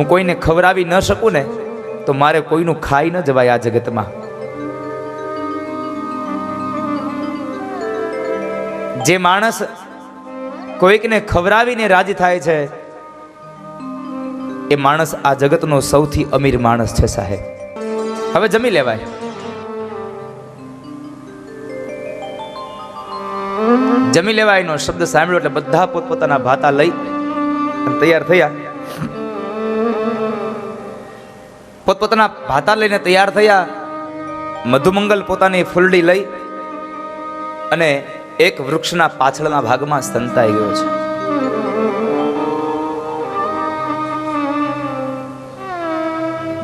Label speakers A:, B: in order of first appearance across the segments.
A: હું કોઈને ખવડાવી ન શકું ને, તો મારે કોઈનું ખાઈ ન જવાય આ જગતમાં. જે માણસ કોઈકને ખવડાવીને રાજી થાય છે, એ માણસ આ જગતનો સૌથી અમીર માણસ છે સાહેબ. હવે જમી લેવાય. જમી લેવાયનો શબ્દ સાંભળ્યો એટલે બધા પોતપોતાના ભાતા લઈ તૈયાર થયા. પોતપોતાના ભાતા લઈને તૈયાર થયા. મધુમંગલ પોતાની ફૂલડી લઈ અને એક વૃક્ષના પાછળના ભાગમાં સંતાઈ ગયો છે.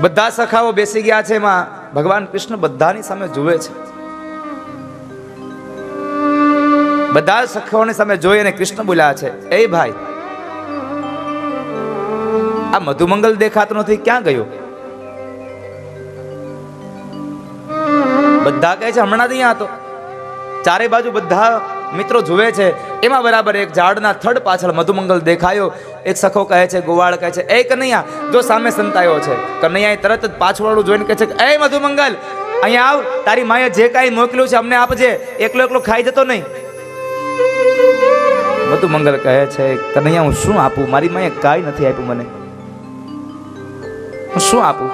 A: બધા સખાઓ બેસી ગયા છે એમાં. ભગવાન કૃષ્ણ બધાની સામે જુએ છે. બધા સખાઓની સામે જોઈ અને કૃષ્ણ બોલ્યા છે, એ ભાઈ, આ મધુમંગલ દેખાતો નથી, ક્યાં ગયો? બધા કહે છે, હમણાં અહીંયા હતો ચારે બાજુ બધા મિત્રો જુએ છે. એમાં બરાબર એક ઝાડના થડ પાછળ મધુમંગલ દેખાયો. એક સખો કહે છે, ગોવાળ કહે છે, એ કનૈયા, જો સામે સંતાયો છે. કનૈયાએ તરત જ પાછળવાળું જોઈને કહે છે એ મધુમંગલ, અહીંયા આવ. તારી માએ જે કાંઈ મોકલ્યું છે, અમને આપજે. એકલો એકલો ખાઈ જતો નહીં. મધુમંગલ કહે છે, કનૈયા, હું શું આપું? મારી માએ કાંઈ નથી આપ્યું મને. હું શું આપું?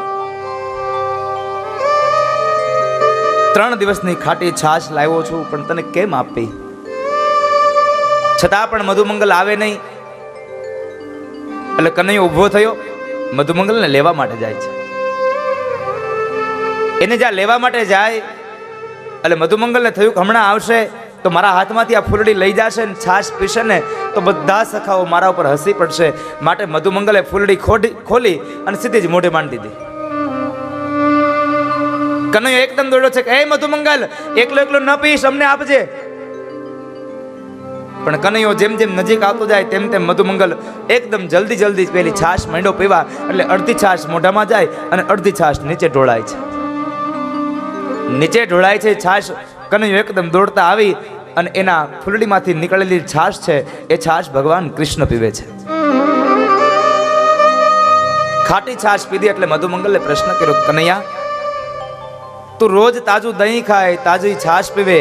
A: ત્રણ દિવસની ખાટી છાશ લાવ્યો છું, પણ તને કેમ આપી? છતાં પણ મધુમંગલ આવે નહીં. એટલે કનૈયો ઊભો થયો, મધુમંગલને લેવા માટે જાય છે. એને જ્યાં લેવા માટે જાય, એટલે મધુમંગલને થયું કે હમણાં આવશે, તો મારા હાથમાંથી આ ફૂલડી લઈ જશે ને છાશ પીશે ને, તો બધા સખાઓ મારા ઉપર હસી પડશે. માટે મધુમંગલે ફૂલડી ખોડી ખોલી અને સીધી જ મોઢે માંડી દીધી. કનૈયો એકદમ દોડ્યો છે કે એ મધુમંગલ, એકલો એકલો ન પીશ, અમને આપજે. પણ કનૈયો જેમ જેમ નજીક આવતો જાય, તેમ તેમ મધુમંગલ એકદમ જલ્દી જલ્દી પેલી છાશ માંડો પીવા, એટલે અડધી છાશ મોઢામાં જાય અને અડધી છાશ નીચે ઢોળાય છે. નીચે ઢોળાય છે, છાશ કનૈયો એકદમ દોડતા આવી અને એના ફૂલડીમાંથી નીકળેલી છાશ છે, એ છાશ ભગવાન કૃષ્ણ પીવે છે. ખાટી છાશ પીધી એટલે મધુમંગલે પ્રશ્ન કર્યો, કનૈયા તું રોજ તાજું દહીં ખાય, તાજી છાશ પીવે.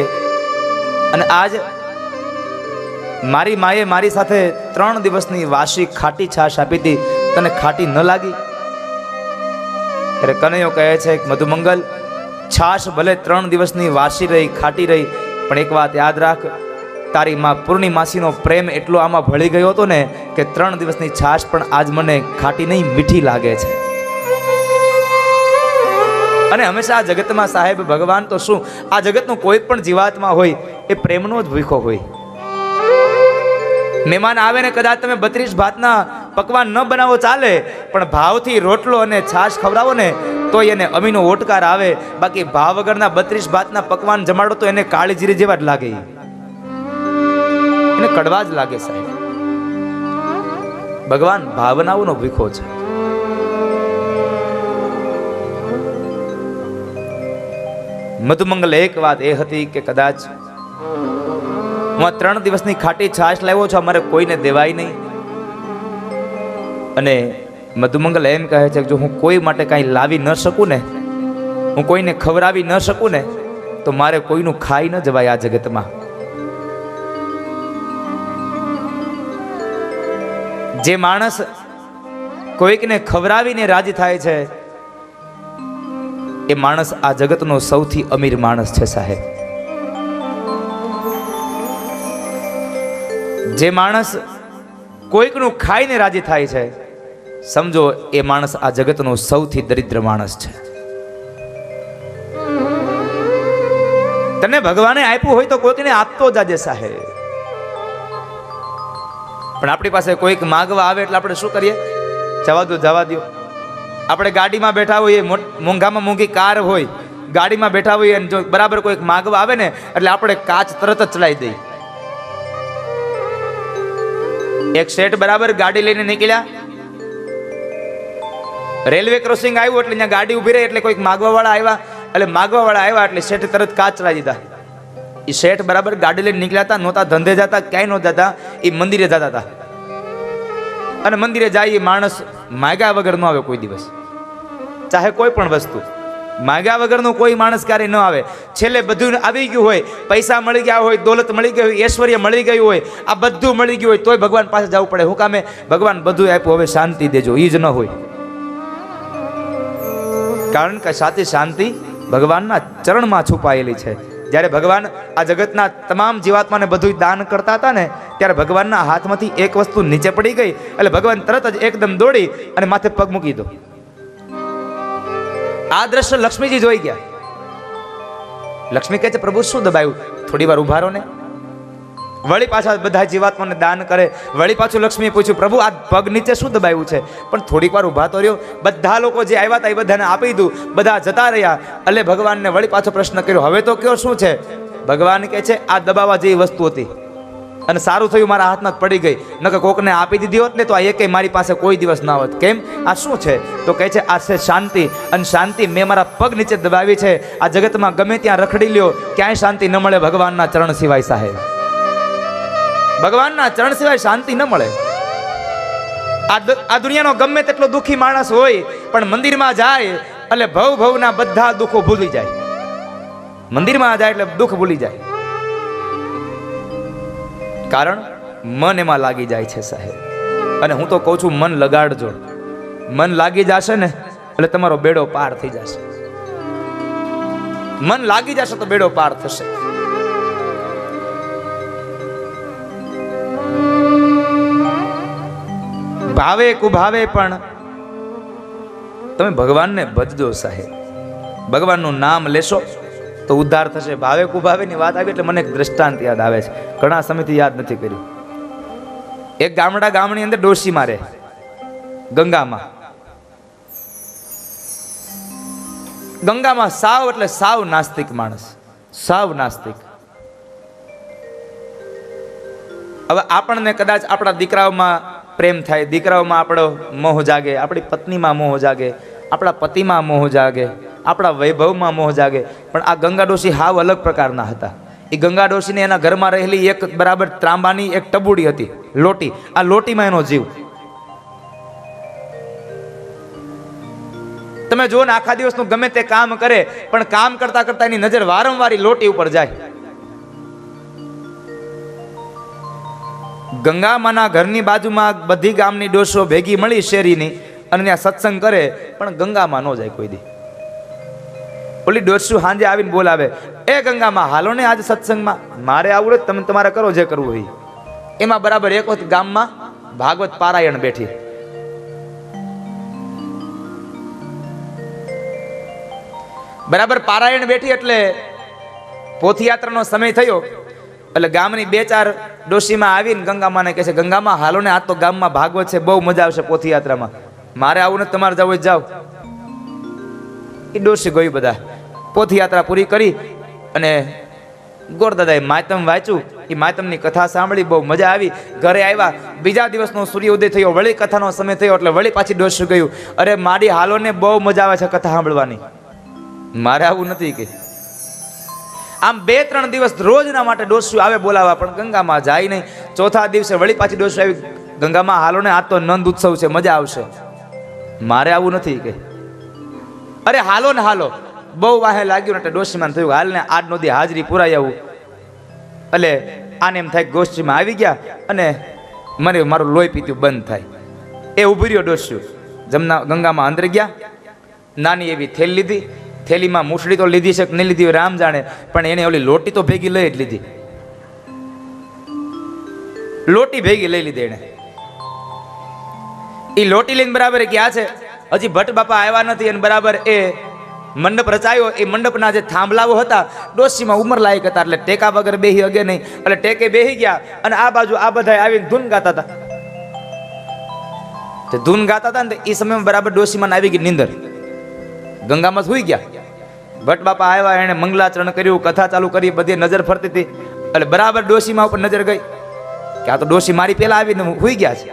A: અને આજ મારી માએ મારી સાથે ત્રણ દિવસની વાસી ખાટી છાશ આપી હતી. તને ખાટી ન લાગી? ત્યારે કનૈયો કહે છે મધુમંગલ, છાશ ભલે ત્રણ દિવસની વાસી રહી, ખાટી રહી, પણ એક વાત યાદ રાખ. તારી માં પૂર્ણિમાસીનો પ્રેમ એટલો આમાં ભળી ગયો હતો ને કે ત્રણ દિવસની છાશ પણ આજ મને ખાટી નહીં, મીઠી લાગે છે. અને હંમેશા આ જગતમાં સાહેબ ભગવાન તો શું? આ જગતનું કોઈ પણ જીવાત્મા હોય, એ પ્રેમનો જ ભૂખો હોય. મહેમાન આવે ને કદાચ તમે બત્રીસ ભાતના પકવાન ન બનાવો ચાલે, પણ ભાવથી રોટલો અને છાશ ખવડાવો ને તો એને અમીનો ઓટકાર આવે. બાકી ભાવ વગરના બત્રીસ ભાતના પકવાન જમાડો તો એને કાળી જીરી જેવા જ લાગે. એને કડવા જ લાગે સાહેબ. ભગવાન ભાવનાઓનો ભીખો છે. મધુમંગલ એક વાત એ હતી કે કદાચ હું આ ત્રણ દિવસની ખાટી છાશ લાવ્યો છું, અમારે કોઈને દેવાય નહીં. અને મધુમંગલ એમ કહે છે કે જો હું કોઈ માટે કાંઈ લાવી ન શકું ને, હું કોઈને ખવડાવી ન શકું ને, તો મારે કોઈનું ખાઈ ન જવાય આ જગતમાં. જે માણસ કોઈકને ખવડાવીને રાજી થાય છે એ માણસ આ જગતનો સૌથી અમીર માણસ છે સાહેબ. જે માણસ કોઈકનું ખાઈને રાજી થાય છે, સમજો એ માણસ આ જગતનો સૌથી દરિદ્ર માણસ છે. તને ભગવાને આપ્યું હોય તો કોઈકને આપતો જાજે સાહેબ. પણ આપણી પાસે કોઈક માગવા આવે એટલે આપણે શું કરીએ? જવા દો જવા દો. આપણે ગાડીમાં બેઠા હોઈએ મોંઘામાં મોંઘી કાર હોય, ગાડીમાં બેઠા હોઈએ અને જો બરાબર કોઈક માગવા આવે ને, એટલે આપણે કાચ તરત જ ચલાવી દઈએ. એક શેઠ બરાબર ગાડી લઈને નીકળ્યા. રેલવે ક્રોસિંગ આવ્યું એટલે ત્યાં ગાડી ઊભી રહી એટલે કોઈક માગવા વાળા આવ્યા. એટલે માગવા વાળા આવ્યા એટલે શેઠ તરત કાચ ચલાવી દીધા. એ શેઠ બરાબર ગાડી લઈને નીકળ્યા હતા, નહોતા, ધંધે જતા, ક્યાંય નહોતા જતા એ મંદિરે જતા હતા. અને મંદિરે જાય એ માણસ માગ્યા વગર ન આવે કોઈ દિવસ. ચાહે કોઈ પણ વસ્તુ. માગ્યા વગરનો કોઈ માણસ ક્યારે ન આવે. છેલ્લે બધું આવી ગયું હોય, પૈસા મળી ગયા હોય, દોલત મળી ગઈ હોય, ઐશ્વર્ય મળી ગયું હોય, આ બધું મળી ગયું હોય, તોય ભગવાન પાસે જવું પડે. હું કામે ભગવાન બધું આપ્યું, હવે શાંતિ દેજો. એ જ ન હોય. કારણ કે સાચી શાંતિ ભગવાનના ચરણમાં છુપાયેલી છે. જ્યારે ભગવાન આ જગતના તમામ જીવાત્માને બધું દાન કરતા હતા ને, ત્યારે ભગવાનના હાથમાંથી એક વસ્તુ નીચે પડી ગઈ. એટલે ભગવાન તરત જ એકદમ દોડી અને માથે પગ મૂકી દો આ દ્રશ્ય લક્ષ્મીજી જોઈ ગયા. લક્ષ્મી કહે છે, પ્રભુ, શું દબાયું? થોડી વાર ઉભારો ને. વળી પાછા બધા જીવાત્માને દાન કરે. વળી પાછું લક્ષ્મીએ પૂછ્યું, પ્રભુ, આ પગ નીચે શું દબાયું છે? પણ થોડીક વાર ઊભા તો રહ્યો. બધા લોકો જે આવ્યા હતા એ બધાને આપી દીધું. બધા જતા રહ્યા. એટલે ભગવાનને વળી પાછો પ્રશ્ન કર્યો, હવે તો કયો શું છે? ભગવાન કહે છે, આ દબાવવા જેવી વસ્તુ હતી. અને સારું થયું, મારા હાથમાં પડી ગઈ. નકર કોકને આપી દીધી હોત ને તો આ એકે મારી પાસે કોઈ દિવસ ના હોત. કેમ? આ શું છે? તો કહે છે, આ છે શાંતિ. અને શાંતિ મેં મારા પગ નીચે દબાવી છે. આ જગતમાં ગમે ત્યાં રખડી લ્યો. ક્યાંય શાંતિ ન મળે ભગવાનના ચરણ સિવાય સાહેબ. ભગવાનના ચરણ સિવાય શાંતિ ન મળે. આ દુનિયાનો ગમે તેટલો દુઃખી માણસ હોય, પણ મંદિરમાં જાય, એટલે ભવ ભવના બધા દુઃખો ભૂલી જાય. મંદિરમાં જાય એટલે દુઃખ ભૂલી જાય. કારણ, મન એમાં લાગી જાય છે સાહેબ. અને હું તો કહું છું, મન લગાડજો. મન લાગી જશે ને, એટલે તમારો બેડો પાર થઈ જશે. મન લાગી જશે તો બેડો પાર થશે. ભાવે કુભાવે પણ તમે ભગવાનને ભજજો સાહેબ. ભગવાનનું નામ લેશો તો ઉદ્ધાર થશે. ભાવે કુભાવેની વાત આવી એટલે મને એક દ્રષ્ટાંત યાદ આવે છે. ઘણા સમયથી યાદ નથી કર્યું. એક ગામડા ગામની અંદર ડોસી મારે ગંગામાં. ગંગામાં સાવ એટલે સાવ નાસ્તિક માણસ. સાવ નાસ્તિક. હવે આપણને કદાચ આપણા દીકરાઓમાં પ્રેમ થાય, દીકરાઓમાં આપણો મોહ જાગે, આપણી પત્નીમાં મોહ જાગે, આપણા પતિમાં મોહ જાગે, આપણા વૈભવમાં મોહ જાગે. પણ આ ગંગા ડોશી હાવ અલગ પ્રકારના હતા. એ ગંગા ડોશીને એના ઘરમાં રહેલી એક બરાબર ત્રાંબાની એક ટબુડી હતી, લોટી. આ લોટીમાં એનો જીવ. તમે જુઓ ને આખા દિવસનું ગમે તે કામ કરે, પણ કામ કરતા કરતા એની નજર વારંવાર લોટી ઉપર જાય. ગંગામાના ઘરની બાજુમાં બધી ગામની ડોસો ભેગી મળી શેરીની અને ત્યાં સત્સંગ કરે, પણ ગંગામાં ન જાય કોઈ દી. ઓલી ડોસું સાંજે આવીને બોલાવે, એ ગંગામાં હાલો ને આજે સત્સંગમાં? મારે આવું તમે તમારે કરો જે કરવું હોય. એમાં બરાબર એક વખત ગામમાં ભાગવત પારાયણ બેઠી. બરાબર પારાયણ બેઠી એટલે પોથયાત્રાનો સમય થયો. એટલે ગામની બે ચાર ડોશીમાં આવીને ગંગામાને કહે છે, ગંગામાં હાલો ને આ તો ગામમાં ભાગવત છે, બહુ મજા આવશે પોથીયાત્રામાં. મારે આવું ને તમારે જવું જ જાઓ. એ ડોશી ગયું બધા. પોથયાત્રા પૂરી કરી અને ગોરદાદાએ માતમ વાંચ્યું. એ માતમની કથા સાંભળી, બહુ મજા આવી. ઘરે આવ્યા. બીજા દિવસનો સૂર્ય ઉદય થયો, વળી કથાનો સમય થયો, એટલે વળી પાછી ડોસું ગયું. અરે, મારી હાલોને બહુ મજા આવે છે કથા સાંભળવાની. મારે આવું નથી કે. આમ બે ત્રણ દિવસ રોજના માટે ડોસું આવે બોલાવા, પણ ગંગામાં જાય નહીં. ચોથા દિવસે વળી પાછી ડોસું આવી, ગંગામાં હાલો ને આ તો નંદ ઉત્સવ છે, મજા આવશે. મારે આવું નથી કે. અરે હાલો ને હાલો, બહુ વાહે લાગ્યું એટલે ડોશીમાં થયું હાલ ને આજ નદી હાજરી પુરાઈ આવું. એટલે આને એમ થાય ગોષ્ઠીમાં આવી ગયા અને મને મારું લોહી પીતું બંધ થાય. એ ઊભી રહ્યો ડોસ્યું. જમના ગંગામાં અંદર ગયા. નાની એવી થેલી લીધી. થેલીમાં મૂછડી તો લીધી છે કે નહીં લીધી રામ જાણે, પણ એને ઓલી લોટી તો ભેગી લઈ જ લીધી. લોટી ભેગી લઈ લીધી એને એ લોટી લઈને બરાબર ક્યાં છે? હજી ભટ્ટ બાપા આવ્યા નથી અને બરાબર એ મંડપ રચાયો, એ મંડપના જે થાંભલાઓ હતા, ડોસીમાં ઉંમર લાયક હતા, એટલે ટેકા વગર બેહી અગે નહીં, એટલે ટેકે બેહી ગયા અને આ બાજુ આ બધા આવીને ધૂન ગાતા હતા. ધૂન ગાતા હતા ને એ સમયમાં બરાબર ડોસીમાં આવી ગઈ નીંદર. ગંગામાં સુઈ ગયા. ભટ્ટ બાપા આવ્યા, એણે મંગલાચરણ કર્યું, કથા ચાલુ કરી, બધી નજર ફરતી હતી. એટલે બરાબર ડોશીમાં ઉપર નજર ગઈ. કે આ તો ડોશી મારી પહેલાં આવીને સુઈ ગયા છે.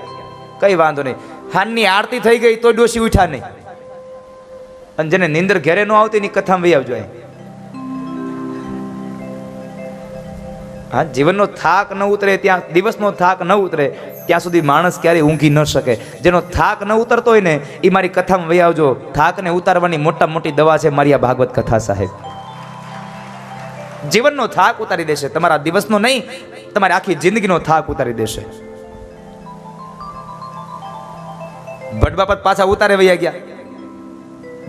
A: કઈ વાંધો નહીં. હાનની આરતી થઈ ગઈ તો ડોશી ઉઠ્યા નહીં. અને જેને નિંદર ઘેરે ન આવતી, એની કથામાં વહી આવજો અહીં. હા, જીવનનો થાક ન ઉતરે, ત્યાં દિવસનો થાક ન ઉતરે, ત્યાં સુધી માણસ ક્યારેય ઊંઘી ન શકે. જેનો થાક ન ઉતરતો હોય ને એ મારી કથામાં વહી આવજો. થાકને ઉતારવાની મોટા મોટી દવા છે મારી આ ભાગવત કથા સાહેબ. જીવનનો થાક ઉતારી દેશે. તમારા દિવસનો નહીં, તમારી આખી જિંદગીનો થાક ઉતારી દેશે. ભટબાપત પાછા ઉતારે વૈયા ગયા.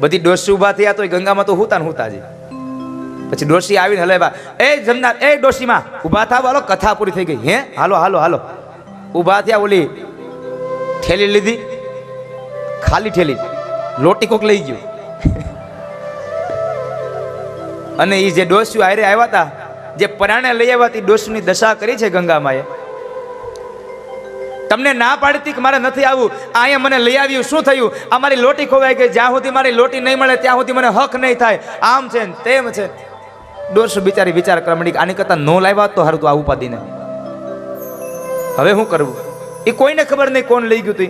A: બધી ડોસી ઊભા થયા તો ગંગામાં તો હુતા ને હુતા જ પછી ડોશી આવીને હલેવા એ જમનાર, એ ડોશીમાં, ઊભા થા બોલો, કથા પૂરી થઈ ગઈ. હે? હાલો હાલો હાલો. ઊભા થયા ઓલી ઠેલી લીધી. ખાલી ઠેલી લોટી કોક લઈ ગયું. અને એ જે ડોસ્યુ આયરે આવ્યા હતા જે પરાણે લઈ આવ્યા હતી ડોસ્યુની દશા કરી છે ગંગામાએ. તમને ના પાડતી કે મારે નથી આવવું અહીંયા મને લઈ આવ્યું. શું થયું? આ મારી લોટી ખોવાઈ ગઈ. જ્યાં સુધી મારી લોટી નહીં મળે, ત્યાં સુધી મને હક નહીં થાય. આમ છે તેમ છે. દોઢસો બિચારી વિચાર કરમણી આની કરતા નો લાવ્યા તો હારું તું આ ઉપાધિને. હવે શું કરવું? એ કોઈને ખબર નહીં કોણ લઈ ગયું તું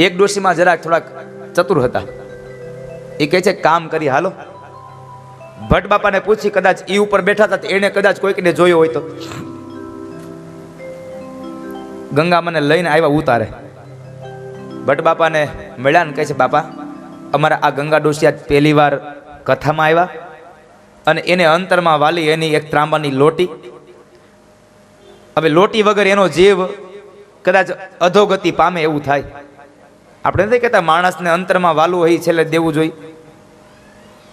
A: એક ડોશીમાં જરાક થોડાક ચતુર હતા. એ કહે છે, કામ કરી, હાલો. ભટ્ટ બાપાને પૂછી, કદાચ એ ઉપર બેઠા હતા એને કદાચ કોઈકને જોયો હોય તો. ગંગા મને લઈને આવ્યા ઉતારે. ભટ્ટ બાપાને મળ્યા ને કહે છે, બાપા, અમારા આ ગંગા ડોશિયા પહેલી વાર કથામાં આવ્યા. અને એને અંતરમાં વાલી એની એક ત્રાંબાની લોટી. હવે લોટી વગર એનો જીવ કદાચ અધોગતિ પામે એવું થાય. આપણે નથી કહેતા માણસને અંતરમાં વાલું હોય છેલ્લે દેવું જોઈએ.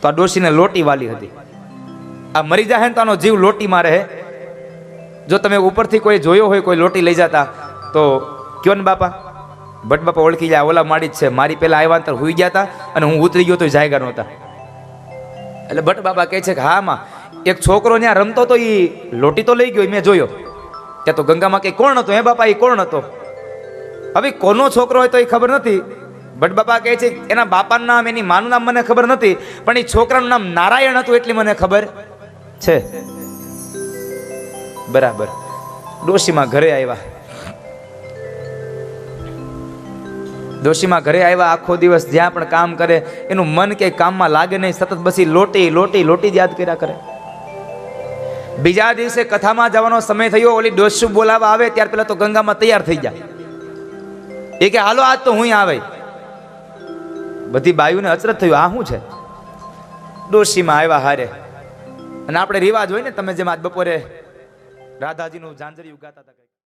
A: તો આ ડોશીને લોટી વાલી હતી. આ મરી જાય ને તો આનો જીવ લોટીમાં રહે. જો તમે ઉપરથી કોઈ જોયો હોય, કોઈ લોટી લઈ જતા, તો કયો ને બાપા? ભટ્ટ બાપા ઓળખી જાય ઓલા માડી જ છે. મારી પહેલાં આવ્યા અંતર હુઈ ગયા હતા અને હું ઉતરી ગયો તો જાયગા નહોતા. એટલે ભટ્ટ બાપા કહે છે કે હા, માં, એક છોકરો ત્યાં રમતો તો એ લોટી તો લઈ ગયો, મેં જોયો. ત્યાં તો ગંગામાં કે કોણ હતો? હે બાપા એ કોણ હતો? હવે કોનો છોકરો હોય તો એ ખબર નથી. ભટ્ટ બાપા કહે છે એના બાપાનું નામ, એની માનું નામ મને ખબર નથી, પણ એ છોકરાનું નામ નારાયણ હતું એટલી મને ખબર છે. બરાબર. ડોશીમાં ઘરે આવ્યા. ડોશીમાં ઘરે આવ્યા આખો દિવસ, જ્યાં પણ કામ કરે, એનું મન કે કામમાં લાગે નહીં, સતત બસી લોટી લોટી લોટી જ યાદ કર્યા કરે. બીજા દિવસે કથામાં જવાનો સમય થયો, ઓલી ડોસું બોલાવા આવે, ત્યાર પહેલાં તો ગંગામાં તૈયાર થઈ જાય. એ કે, હાલો, આજ તો હું આવે. બધી બાયુને અચરત થયું, આ શું છે? ડોશીમાં આવ્યા હારે. અને આપણે રિવાજ હોય ને, તમે જેમ આજ બપોરે રાધાજીનું ઝાંઝરિયું ગાતા હતા